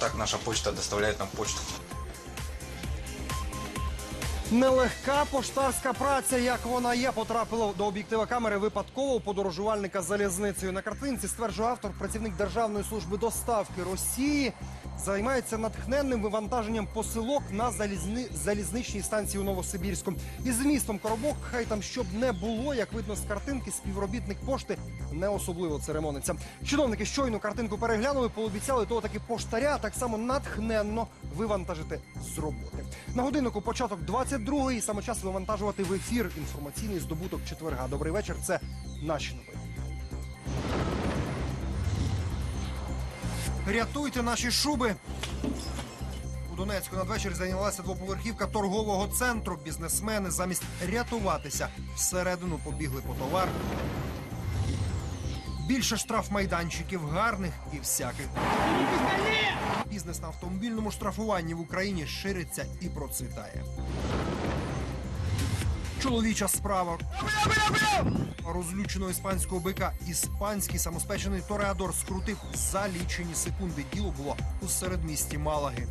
так наша почта доставляет нам почту. Нелегка поштарська праця, як вона є, потрапила до об'єктива камери випадково у подорожувальника залізницею. На картинці стверджує автор, працівник Державної служби доставки Росії. Займається натхненним вивантаженням посилок на залізни... залізничній станції у Новосибірську. І змістом коробок, хай там щоб не було, як видно з картинки, співробітник пошти не особливо церемониться. Чиновники щойно картинку переглянули, пообіцяли того таки поштаря так само натхненно вивантажити з роботи. На годиннику початок 22-ї, саме час вивантажувати в ефір інформаційний здобуток четверга. Добрий вечір. Це наші новини. Рятуйте наші шуби. У Донецьку надвечір зайнялася двоповерхівка торгового центру. Бізнесмени замість рятуватися всередину побігли по товар. Більше штрафмайданчиків гарних і всяких. Бізнес на автомобільному штрафуванні в Україні шириться і процвітає. Чоловіча справа. Розлюченого іспанського бика іспанський самоспечений тореадор скрутив за лічені секунди. Діло було у середмісті Малаги.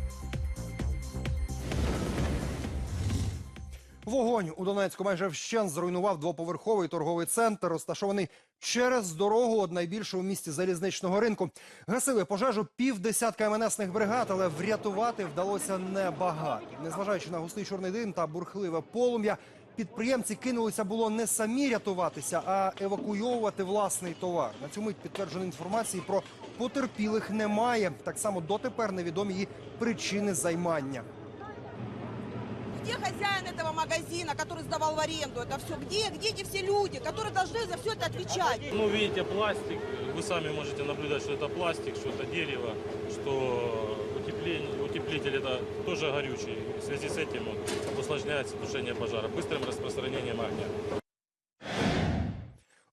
Вогонь у Донецьку майже вщент зруйнував двоповерховий торговий центр, розташований через дорогу від найбільшого місті залізничного ринку. Гасили пожежу півдесятка МНСних бригад, але врятувати вдалося небагато. Незважаючи на густий чорний дим та бурхливе полум'я, підприємці кинулися було не самі рятуватися, а евакуйовувати власний товар. На цю мить підтвердженої інформації про потерпілих немає. Так само дотепер невідомі її причини займання Где хозяин этого магазина, который сдавал в аренду это все? Где, где эти все люди, которые должны за все это отвечать? Ну, видите, пластик. Вы сами можете наблюдать, что это пластик, что это дерево, что утепление, утеплитель это тоже горючий. В связи с этим вот усложняется тушение пожара быстрым распространением огня.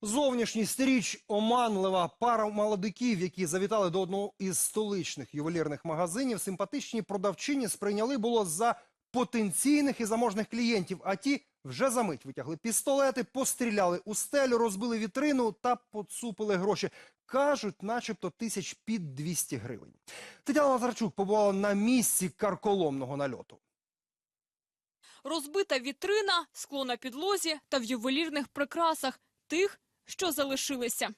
Зовнішність річ оманлива пара молодиків, які завітали до одного із столичних ювелірних магазинів. Симпатичні продавчині сприйняли було за потенційних і заможних клієнтів. А ті вже за мить витягли пістолети, постріляли у стелю, розбили вітрину та поцупили гроші. Кажуть, начебто тисяч під 200 гривень. Тетяна Лазарчук побувала на місці карколомного нальоту. Розбита вітрина, скло на підлозі та в ювелірних прикрасах тих, що залишилися.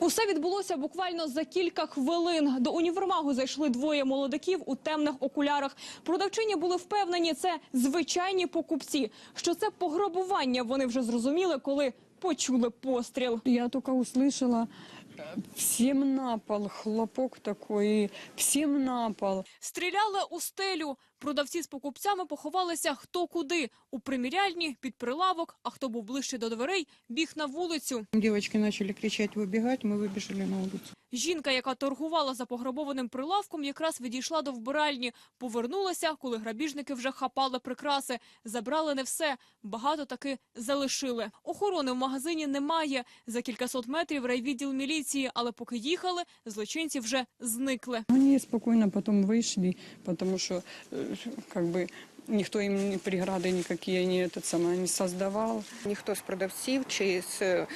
Усе відбулося буквально за кілька хвилин. До універмагу зайшли двоє молодиків у темних окулярах. Продавчині були впевнені, це звичайні покупці. Що це пограбування, вони вже зрозуміли, коли почули постріл. Я только услышала э, всем на пол, хлопок такой, и всем на пол. Стріляли у стелю. Продавці з покупцями поховалися хто куди. У приміряльні, під прилавок, а хто був ближче до дверей, біг на вулицю. Девочки начали кричать, выбегать, мы выбежали на улицу. Жінка, яка торгувала за пограбованим прилавком, якраз відійшла до вбиральні. Повернулася, коли грабіжники вже хапали прикраси. Забрали не все, багато таки залишили. Охорони в магазині немає. За кількасот метрів райвідділ міліції, але поки їхали, злочинці вже зникли. Они спокойно потом вышли, потому что э, как бы никто им ни преграды никакие не, этот самый, не создавал. Ніхто з продавців чи з е,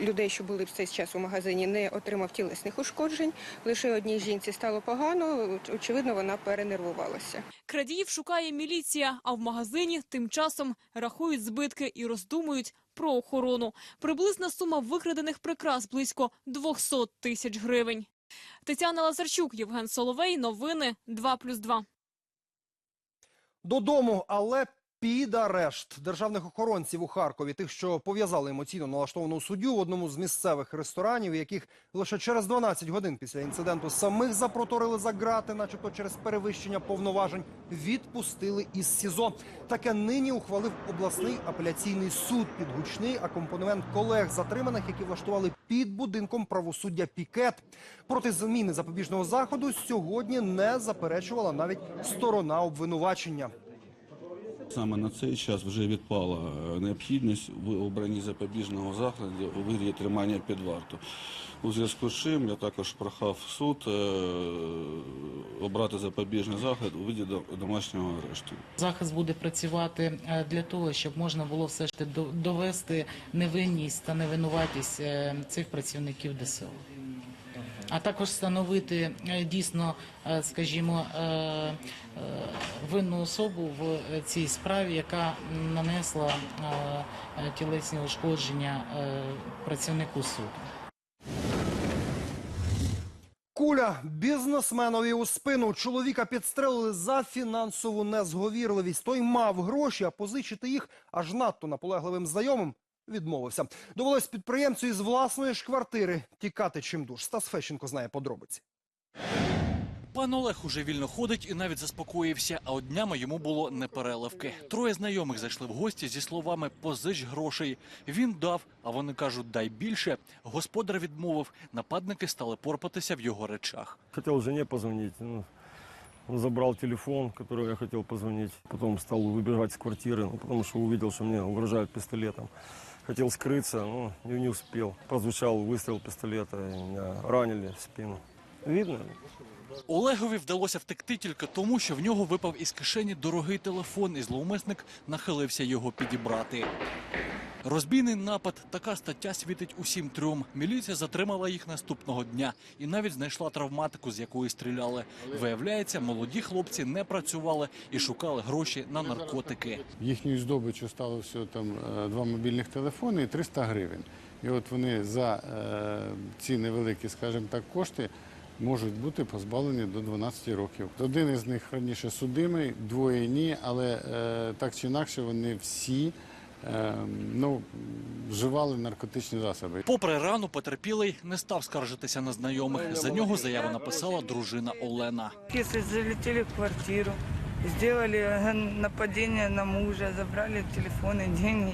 людей, що були в цей час у магазині, не отримав тілесних ушкоджень. Лише одній жінці стало погано. Очевидно, вона перенервувалася. Крадіїв шукає міліція, а в магазині тим часом рахують збитки і роздумують про охорону. Приблизна сума викрадених прикрас близько 200 тисяч гривень. Тетяна Лазарчук, Євген Соловей. Новини 2+,2. Додому, але під арешт державних охоронців у Харкові, тих, що пов'язали емоційно налаштовану суддю в одному з місцевих ресторанів, яких лише через 12 годин після інциденту самих запроторили за грати, начебто через перевищення повноважень, відпустили із СІЗО. Таке нині ухвалив обласний апеляційний суд під гучний акомпанемент колег затриманих, які влаштували під будинком правосуддя пікет. Проти зміни запобіжного заходу сьогодні не заперечувала навіть сторона обвинувачення. Саме на цей час вже відпала е, необхідність в обранні запобіжного заходу у вигляді тримання під варту. У зв'язку з чим я також прохав суд е, обрати запобіжний захід у виді до- домашнього арешту. Захист буде працювати е, для того, щоб можна було все ж таки до- довести невинність та невинуватість цих працівників ДСО. А також встановити е, дійсно, е, скажімо, е, винну особу в цій справі, яка нанесла тілесні ушкодження працівнику суду. Куля бізнесменові у спину. Чоловіка підстрелили за фінансову незговірливість. Той мав гроші, а позичити їх аж надто наполегливим знайомим відмовився. Довелось підприємцю із власної ж квартири тікати чимдуж. Стас Фещенко знає подробиці. Пан Олег уже вільно ходить і навіть заспокоївся, а от днями йому було непереливки. Троє знайомих зайшли в гості зі словами «позич грошей». Він дав, а вони кажуть «дай більше». Господар відмовив. Нападники стали порпатися в його речах. Хотел жене позвонить. ну, он забрал телефон, который я хотел позвонить. Потом стал выбегать с квартиры, ну, потому что увидел, что мне угрожают пистолетом. Хотел скрыться, но не, не успел. Прозвучал выстрел пистолета, и меня ранили в спину. Видно? Олегові вдалося втекти тільки тому, що в нього випав із кишені дорогий телефон, і зловмисник нахилився його підібрати. Розбійний напад, така стаття світить усім трьом. Міліція затримала їх наступного дня і навіть знайшла травматику, з якої стріляли. Виявляється, молоді хлопці не працювали і шукали гроші на наркотики. Їхньою здобиччю стало всього там е, два мобільних телефони і 300 гривень. І от вони за е, ці невеликі, скажімо так, кошти можуть бути позбавлені до 12 років. Один із них раніше судимий, двоє ні, але е, так чи інакше вони всі е, ну, вживали наркотичні засоби. Попри рану, потерпілий не став скаржитися на знайомих. За нього заяву написала дружина Олена. Если залетели в квартиру, сделали э, нападение на мужа, забрали телефоны, деньги,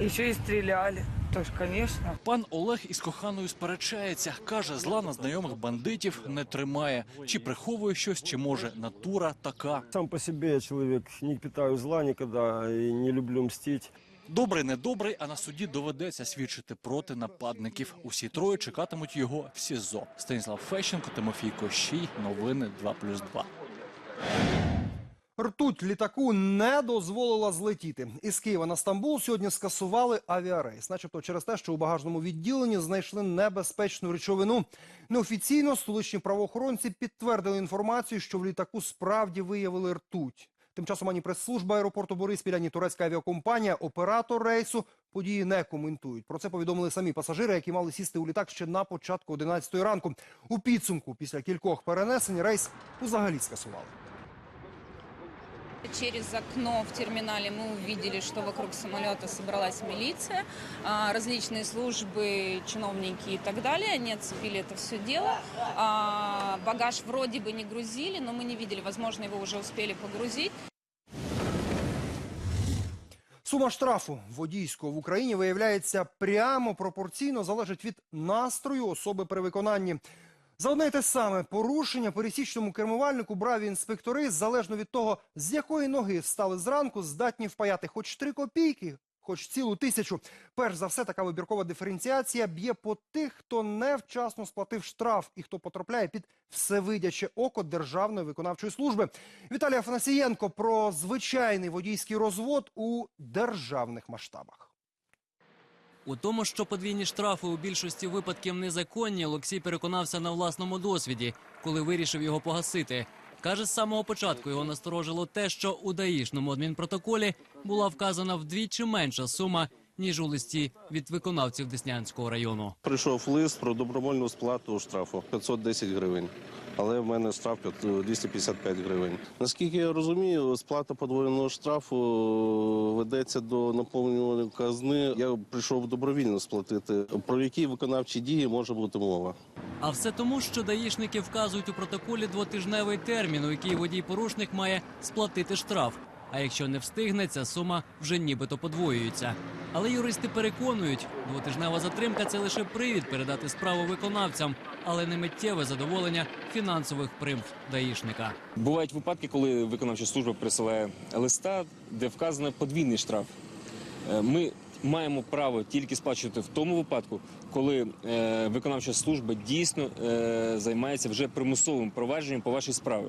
еще и стреляли, то ж, конечно. Пан Олег із коханою сперечається. Каже, зла на знайомих бандитів не тримає. Чи приховує щось, чи може натура така. Сам по себе я человек не питаю зла никогда и не люблю мстить. Добрий, недобрий, а на суді доведеться свідчити проти нападників. Усі троє чекатимуть його в СІЗО. Станіслав Фещенко, Тимофій Кощій. Новини 2+,2. Ртуть літаку не дозволила злетіти. Із Києва на Стамбул сьогодні скасували авіарейс, начебто через те, що у багажному відділенні знайшли небезпечну речовину. Неофіційно столичні правоохоронці підтвердили інформацію, що в літаку справді виявили ртуть. Тим часом ані прес-служба аеропорту Бориспіль, ані турецька авіакомпанія, оператор рейсу події не коментують. Про це повідомили самі пасажири, які мали сісти у літак ще на початку 11 ранку. У підсумку, після кількох перенесень, рейс взагалі скасували. Через окно в терминале мы увидели, что вокруг самолета собралась милиция, а, различные службы, чиновники и так далее. Они отцепили это все дело. А, Багаж вроде бы не грузили, но мы не видели, возможно, его уже успели погрузить. Сума штрафу водійського в Україні виявляється прямо пропорційно залежить від настрою особи при виконанні. За одне те саме порушення пересічному кермувальнику браві інспектори залежно від того, з якої ноги встали зранку, здатні впаяти хоч три копійки, хоч цілу тисячу. Перш за все, така вибіркова диференціація б'є по тих, хто невчасно сплатив штраф і хто потрапляє під всевидяче око Державної виконавчої служби. Віталій Афанасієнко про звичайний водійський розвод у державних масштабах. У тому, що подвійні штрафи у більшості випадків незаконні, Олексій переконався на власному досвіді, коли вирішив його погасити. Каже, з самого початку його насторожило те, що у даїшному адмінпротоколі була вказана вдвічі менша сума, ніж у листі від виконавців Деснянського району. Прийшов лист про добровольну сплату штрафу 510 гривень. Але в мене штраф 255 гривень. Наскільки я розумію, сплата подвоєного штрафу ведеться до наповнювання казни. Я прийшов добровільно сплатити. Про які виконавчі дії може бути мова? А все тому, що даїшники вказують у протоколі двотижневий термін, у який водій-порушник має сплатити штраф. А якщо не встигне, ця сума вже нібито подвоюється. Але юристи переконують, двотижнева затримка це лише привід передати справу виконавцям, але не миттєве задоволення фінансових примх даїшника. Бувають випадки, коли виконавча служба присилає листа, де вказано подвійний штраф. Е, Ми маємо право тільки сплачувати в тому випадку, коли е, виконавча служба дійсно е, займається вже примусовим провадженням по вашій справі.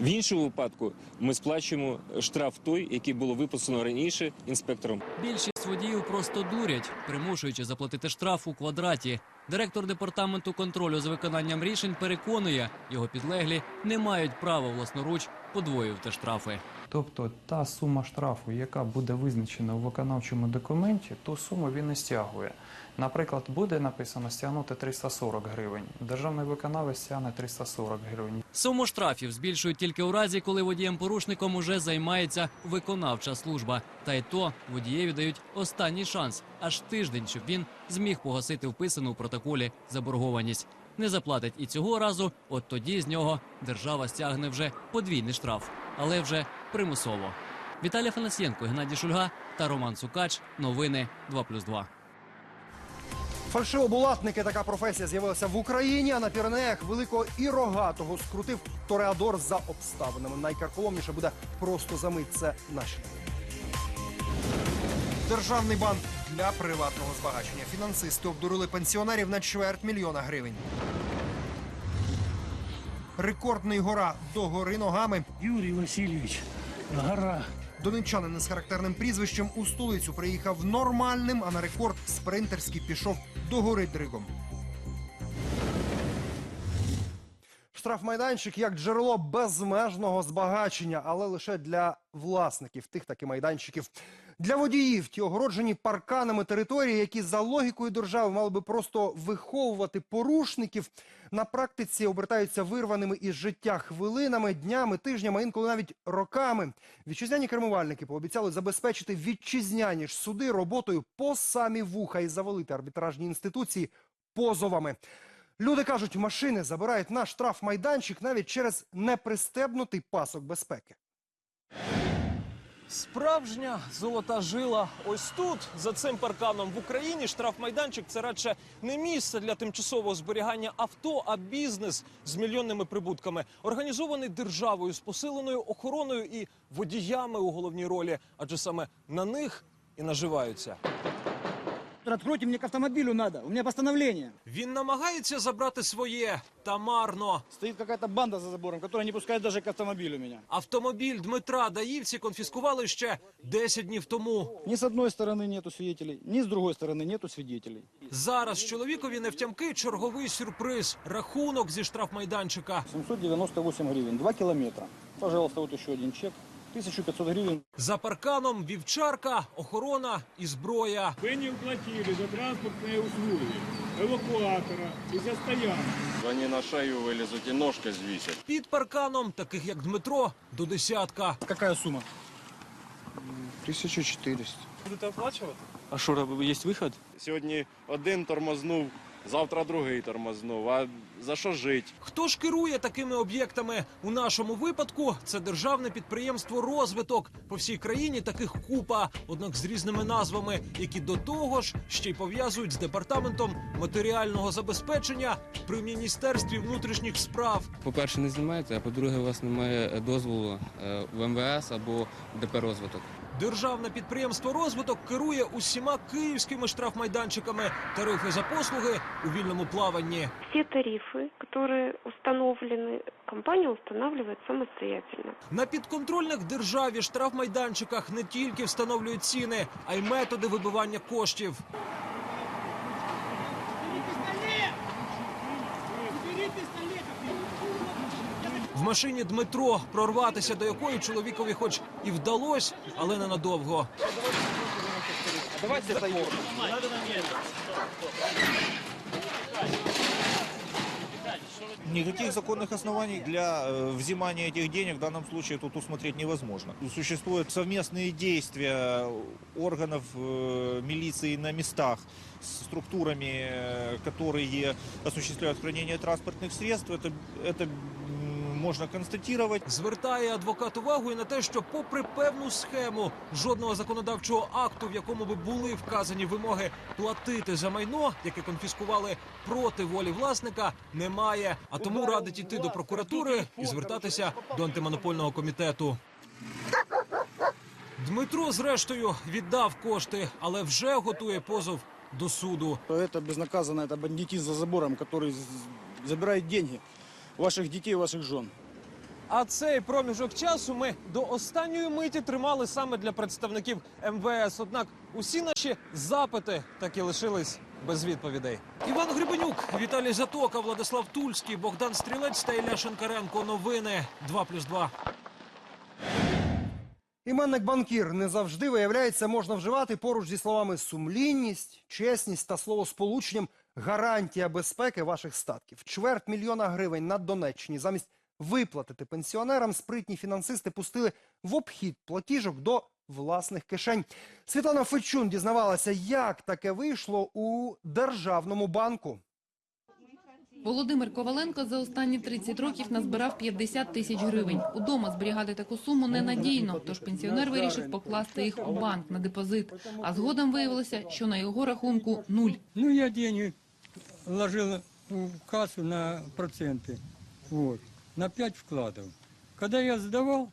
В іншому випадку ми сплачуємо штраф той, який було виписано раніше інспектором. Більшість водіїв просто дурять, примушуючи заплатити штраф у квадраті. Директор департаменту контролю за виконанням рішень переконує, його підлеглі не мають права власноруч подвоювати штрафи. Тобто та сума штрафу, яка буде визначена у виконавчому документі, ту суму він не стягує. Наприклад, буде написано стягнути 340 гривень. Державний виконавець стягне 340 гривень. Суму штрафів збільшують тільки у разі, коли водієм-порушником уже займається виконавча служба. Та й то водієві дають останній шанс аж тиждень, щоб він зміг погасити вписану в протоколі заборгованість. Не заплатить і цього разу, от тоді з нього держава стягне вже подвійний штраф, але вже примусово. Віталій Фанасьєнко, Геннадій Шульга та Роман Сукач. Новини 2+,2. Фальшивобулатники така професія з'явилася в Україні, а на Піренеях великого і рогатого скрутив Тореадор за обставинами. Найкарколомніше буде просто за мить. Це наші. Державний банк для приватного збагачення. Фінансисти обдурили пенсіонерів на чверть мільйона гривень. Рекордний гора до гори ногами. Юрій Васильович, гора. Донечанин з характерним прізвищем у столицю приїхав нормальним, а на рекорд спринтерський пішов до гори дригом. Штрафмайданчик як джерело безмежного збагачення, але лише для власників тих таки майданчиків. Для водіїв ті огороджені парканами території, які за логікою держави мали би просто виховувати порушників, на практиці обертаються вирваними із життя хвилинами, днями, тижнями, інколи навіть роками. Вітчизняні кермувальники пообіцяли забезпечити вітчизняні ж суди роботою по самі вуха і завалити арбітражні інституції позовами. Люди кажуть, машини забирають наш штрафмайданчик навіть через непристебнутий пасок безпеки. Справжня золота жила ось тут, за цим парканом в Україні. Штрафмайданчик це радше не місце для тимчасового зберігання авто, а бізнес з мільйонними прибутками, організований державою з посиленою охороною і водіями у головній ролі, адже саме на них і наживаються. Откройте, мне к автомобилю надо. У меня постановление. Він намагається забрати своє та марно. Стоит какая-то банда за забором, которая не пускает даже к автомобилю меня. Автомобіль Дмитра даївці конфіскували ще 10 днів тому. Ни с одной стороны нету свидетелей, ни с другой стороны нету свидетелей. Зараз чоловікові невтямки черговий сюрприз. Рахунок зі штрафмайданчика. 798 гривен, 2 километра. Пожалуйста, вот еще один чек. 1500 гривен. За парканом вівчарка, охорона і зброя. Вы не уплатили за транспортные услуги, эвакуатора и за стоянку. Они на шею вылезут и ножкой звисят. Під парканом, таких як Дмитро, до десятка. Какая сумма? 1400. Будете оплачувати? А що, є вихід? Сьогодні один тормознув, завтра другий тормознув. А за що жити? Хто ж керує такими об'єктами? У нашому випадку це державне підприємство розвиток. По всій країні таких купа, однак з різними назвами, які до того ж ще й пов'язують з департаментом матеріального забезпечення при міністерстві внутрішніх справ. По-перше, не знімаєте, а по-друге, у вас немає дозволу е, в МВС або ДП розвиток. Державне підприємство розвиток керує усіма київськими штрафмайданчиками. Тарифи за послуги у вільному плаванні. Все тарифы, которые установлены, компания устанавливает самостоятельно. На підконтрольних державі штрафмайданчиках не тільки встановлюють ціни, а й методи вибивання коштів. машині Дмитро, прорватися до якої чоловікові хоч і вдалося, але ненадовго. Давайте заедем. Никаких законных оснований для э, взимания этих денег в данном случае тут усмотреть невозможно. Существуют совместные действия органов э, милиции на местах с структурами, э, которые осуществляют хранение транспортных средств. Это, это м, можно констатировать. Звертає адвокат увагу і на те, що, попри певну схему, жодного законодавчого акту, в якому би були вказані вимоги платити за майно, яке конфіскували проти волі власника, немає. А тому радить іти до прокуратури і звертатися до антимонопольного комітету. Дмитро, зрештою, віддав кошти, але вже готує позов до суду. Это безнаказанно, это бандитизм за забором, который з- забирает деньги ваших детей, ваших жен. А цей проміжок часу ми до останньої миті тримали саме для представників МВС. Однак усі наші запити так і лишились без відповідей. Іван Грибенюк, Віталій Затока, Владислав Тульський, Богдан Стрілець та Ілля Шинкаренко. Новини 2+,2. Іменник банкір не завжди виявляється, можна вживати поруч зі словами сумлінність, чесність та словосполученням гарантія безпеки ваших статків. Чверть мільйона гривень на Донеччині замість виплатити пенсіонерам спритні фінансисти пустили в обхід платіжок до власних кишень. Світлана Фечун дізнавалася, як таке вийшло у державному банку. Володимир Коваленко за останні 30 років назбирав 50 тисяч гривень. Удома зберігати таку суму ненадійно, тож пенсіонер вирішив покласти їх у банк на депозит. А згодом виявилося, що на його рахунку нуль. Ну, я деньги ложил в кассу на проценты, вот, на 5 вкладов. Когда я сдавал,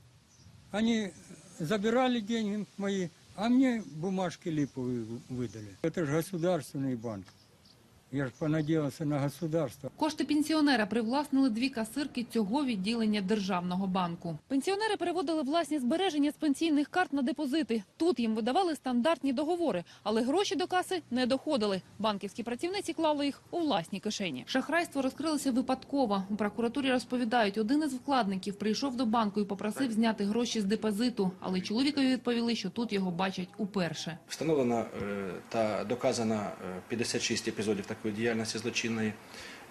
они забирали деньги мои, а мне бумажки липовые выдали. Это же государственный банк. Я же понадеялся на государство. Кошти пенсіонера привласнили дві касирки цього відділення державного банку. Пенсіонери переводили власні збереження з пенсійних карт на депозити. Тут їм видавали стандартні договори, але гроші до каси не доходили. Банківські працівниці клали їх у власні кишені. Шахрайство розкрилося випадково. У прокуратурі розповідають, один із вкладників прийшов до банку і попросив зняти гроші з депозиту, але чоловікові відповіли, що тут його бачать уперше. Встановлено е, та доказано е, 56 епізодів такої діяльності злочинної.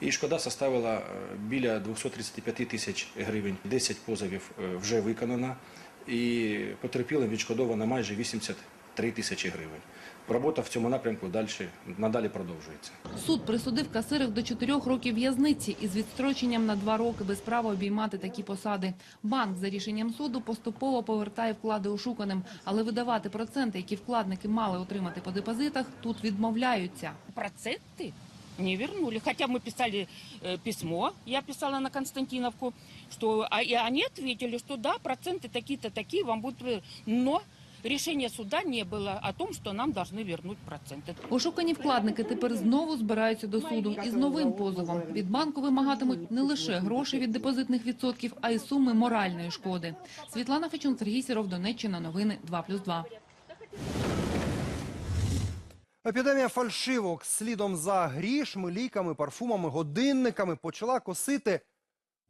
І шкода составила е, біля 235 тисяч гривень. 10 позовів е, вже виконано і потерпілим відшкодовано майже 83 тисячі гривень. Робота в цьому напрямку далі, надалі продовжується. Суд присудив касирах до чотирьох років в'язниці із відстроченням на два роки без права обіймати такі посади. Банк за рішенням суду поступово повертає вклади ошуканим, але видавати проценти, які вкладники мали отримати по депозитах, тут відмовляються. проценты не вернули. Хотя мы писали э, письмо, я писала на Константиновку, что, а, и они ответили, что да, проценты такие-то такие вам будут... э, Но решения суда не было о том, что нам должны вернуть проценты. Ошукані вкладники тепер знову збираються до суду із новим позовом. Від банку вимагатимуть не лише гроші від депозитних відсотків, а й суми моральної шкоди. Світлана Фечун, Сергій Сіров, Донеччина. Новини 2+,2. Епідемія фальшивок слідом за грішми, ліками, парфумами, годинниками почала косити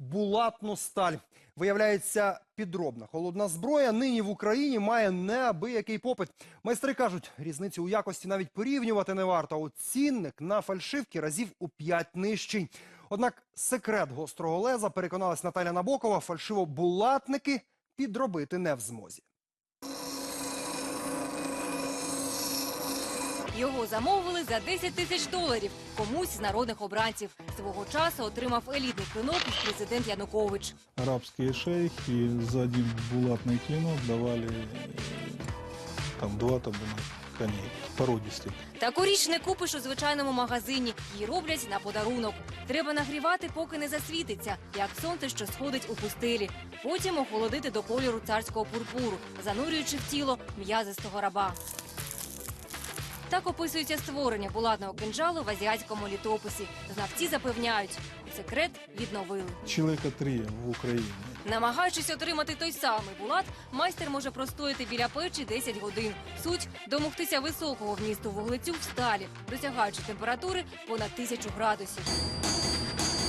булатну сталь. Виявляється, підробна холодна зброя нині в Україні має неабиякий попит. Майстри кажуть, різницю у якості навіть порівнювати не варто. У цінник на фальшивки разів у п'ять нижчий. Однак секрет гострого леза, переконалась Наталя Набокова, фальшивобулатники підробити не в змозі. Його замовили за 10 тисяч доларів комусь з народних обранців. Свого часу отримав елітний клинок із президент Янукович. арабские шейхи за один булатный клинок давали э, там два табуна коней породистых. Таку річ не купиш у звичайному магазині. Її роблять на подарунок. Треба нагрівати, поки не засвітиться, як сонце, що сходить у пустелі. Потім охолодити до кольору царського пурпуру, занурюючи в тіло м'язистого раба. Так описується створення булатного кинджалу в азіатському літописі. Знавці запевняють, секрет відновили. Чоловіка три в Україні. Намагаючись отримати той самий булат, майстер може простояти біля печі 10 годин. Суть домогтися високого вмісту вуглецю в сталі, досягаючи температури понад тисячу градусів.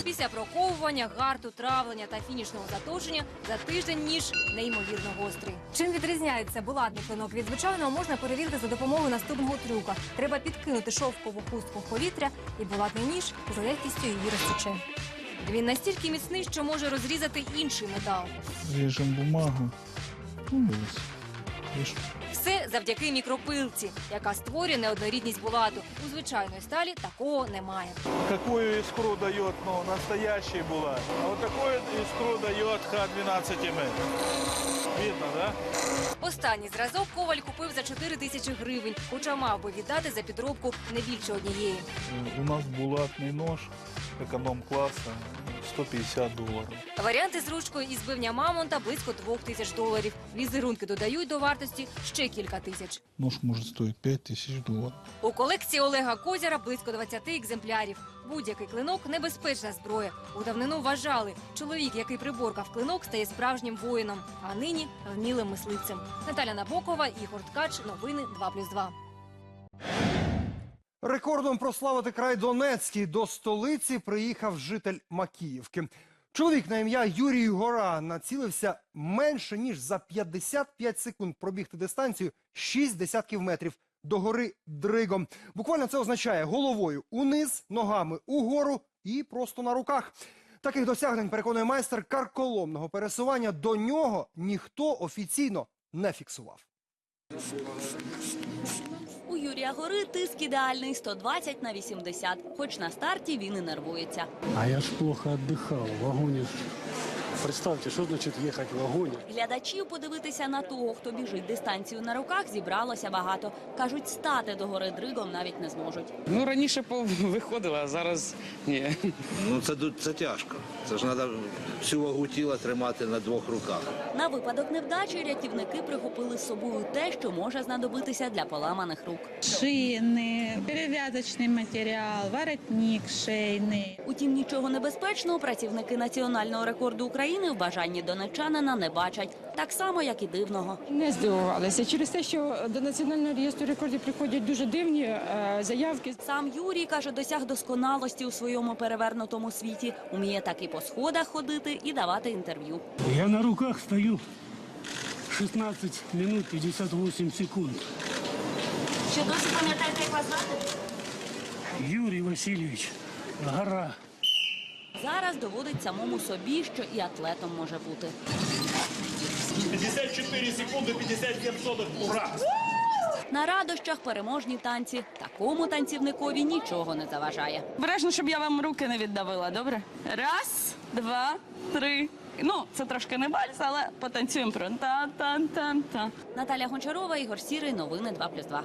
Після проковування, гарту, травлення та фінішного заточення за тиждень ніж неймовірно гострий. Чим відрізняється булатний клинок від звичайного, можна перевірити за допомогою наступного трюка. Треба підкинути шовкову хустку в повітря, і булатний ніж з легкістю її розсіче. Він настільки міцний, що може розрізати інший метал. Режем бумагу. Ну, ось. Видишь? Все завдяки мікропилці, яка створює неоднорідність булату. У звичайної сталі такого немає. Какую искру дает, ну, настоящий булат. А вот такую искру дает Х-12М. Видно, да? Останній зразок коваль купив за 4 тисячі гривень, хоча мав би віддати за підробку не більше однієї. Э, У нас булатный нож эконом-класса 150 долларов. Варіанти з ручкою і збивня мамонта близько 2 тисяч доларів. Візерунки додають до вартості ще кілька тисяч. Нож может стоить 5000 долларов. У колекції Олега Козяра близько 20 екземплярів. Будь-який клинок небезпечна зброя. У давнину вважали, чоловік, який приборкав клинок, стає справжнім воїном, а нині вмілим мисливцем. Наталя Набокова, Ігор Ткач. Новини 2+,2. Рекордом прославити край Донецький до столиці приїхав житель Макіївки. Чоловік на ім'я Юрій Гора націлився менше ніж за 55 секунд пробігти дистанцію 6 десятків метрів до гори Дригом. Буквально це означає головою униз, ногами угору і просто на руках. Таких досягнень переконує майстер карколомного пересування. До нього ніхто офіційно не фіксував. У Юрія Гори тиск ідеальний 120 на 80. Хоч на старті він і нервується. А я ж плохо віддихав, в вагоне. Представьте, что значит ехать в вагоне. Глядачів подивитися на того, хто біжить дистанцію на руках, зібралося багато. Кажуть, стати до гори дригом навіть не зможуть. Ну раніше виходило, а зараз ні. Ну це, ду- це тяжко. Це ж треба всю вагу тіла тримати на двох руках. На випадок невдачі рятівники прихопили з собою те, що може знадобитися для поламаних рук. Шины, перевязочный материал, воротник шейный. Утім, нічого небезпечного працівники національного рекорду України в бажанні донеччанина не бачать, так само як і дивного. Не здивувалися через те, що до національного реєстру рекордів приходять дуже дивні е, заявки. Сам Юрій каже, досяг досконалості у своєму перевернутому світі. Уміє так і по сходах ходити і давати інтерв'ю. Я на руках стою 16 минут 58 секунд. Що досі пам'ятаєте, як вас звати? Юрий Васильевич, гора. Зараз доводить самому собі, що і атлетом може бути. 54 секунды 57 соток. Ура! На радощах переможні танці. Такому танцівникові нічого не заважає. Бережно, щоб я вам руки не віддавила, добре? Раз, два, три. Ну, це трошки не вальс, але потанцюємо про та-та-та-та. Наталя Гончарова, Ігор Сірий, новини 2+,2.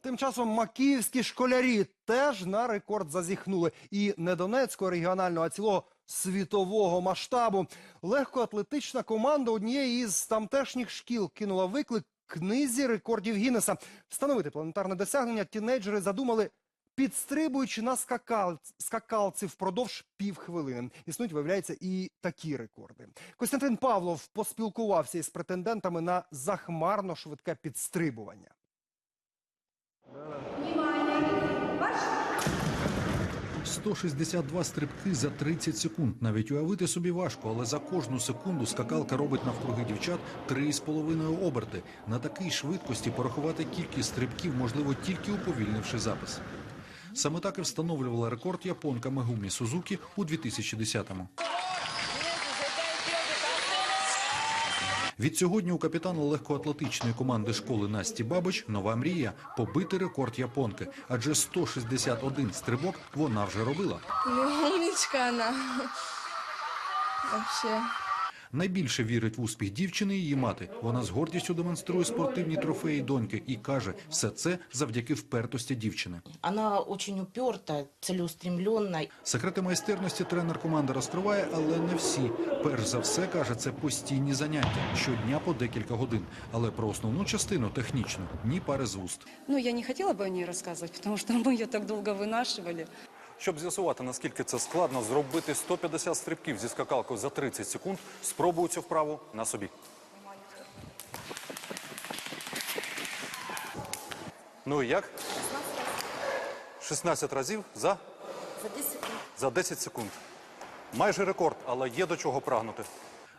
Тим часом макіївські школярі теж на рекорд зазіхнули. І не Донецького регіонального, а цілого світового масштабу. Легкоатлетична команда однієї із тамтешніх шкіл кинула виклик книзі рекордів Гіннеса. Встановити планетарне досягнення тінейджери задумали, підстрибуючи на скакал... скакалці впродовж півхвилини. Існують, виявляється, і такі рекорди. Костянтин Павлов поспілкувався із претендентами на захмарно швидке підстрибування. 162 стрибки за 30 секунд. Навіть уявити собі важко, але за кожну секунду скакалка робить навкруги дівчат 3,5 оберти. На такій швидкості порахувати кількість стрибків можливо тільки уповільнивши запис. Саме так і встановлювала рекорд японка Мегумі Сузукі у 2010-му. Відсьогодні у капітана легкоатлетичної команди школи Насті Бабич нова мрія побити рекорд японки, адже 161 стрибок вона вже робила. Умничка вона. Вообще. Найбільше вірить в успіх дівчини її мати. Вона з гордістю демонструє спортивні трофеї доньки і каже, все це завдяки впертості дівчини. Она очень упертая, целеустремленная. Секрети майстерності тренер команди розкриває, але не всі. Перш за все каже, це постійні заняття щодня по декілька годин. Але про основну частину технічну ні пари з вуст. Ну, я не хотела бы о ней рассказывать, потому что мы ее так долго вынашивали. Щоб з'ясувати, наскільки це складно зробити 150 стрибків зі скакалкою за 30 секунд, спробую цю вправу на собі. Ну і як? 16 разів за? За 10 секунд. Майже рекорд, але є до чого прагнути.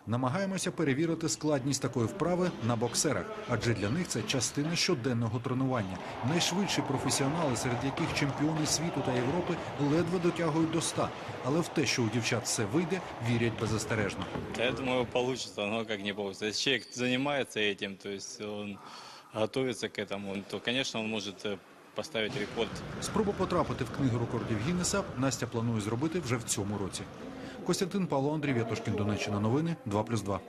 Намагаємося перевірити складність такої вправи на боксерах, адже для них це частина щоденного тренування. Найшвидші професіонали, серед яких чемпіони світу та Європи ледве дотягують до 100. Але в те, що у дівчат все вийде, вірять беззастережно. Я думаю, получится, но как не получится. Если человек занимается этим, то есть он готовится к этому, то, конечно, он может э, поставить рекорд. Спробу потрапити в книгу рекордів Гіннеса Настя планує зробити вже в цьому році. Костянтин Павло Андрій Вєтошкін, Донеччина. Новини 2+,2.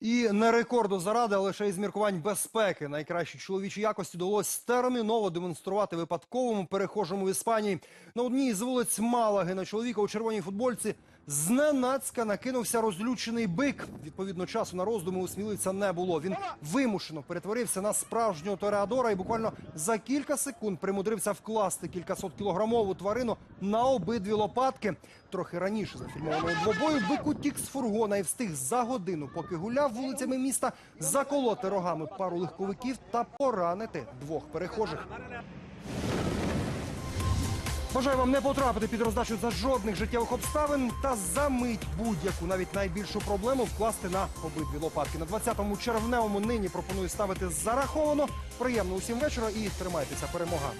І не рекорду заради, а лише із міркувань безпеки. Найкращі чоловічі якості довелось терміново демонструвати випадковому перехожому в Іспанії. На одній з вулиць Малаги на чоловіка у червоній футбольці Зненацька накинувся розлючений бик. Відповідно, часу на роздуми у сміливця не було. Він вимушено перетворився на справжнього тореадора і буквально за кілька секунд примудрився вкласти кількасот кілограмову тварину на обидві лопатки. Трохи раніше зафільмованого двобою бик утік з фургона і встиг за годину, поки гуляв вулицями міста, заколоти рогами пару легковиків та поранити двох перехожих. Бажаю вам не потрапити під роздачу за жодних життєвих обставин та за мить будь-яку, навіть найбільшу проблему вкласти на обидві лопатки. На 20-му червневому нині пропоную ставити зараховано. Приємно усім вечора і тримайтеся. Перемога.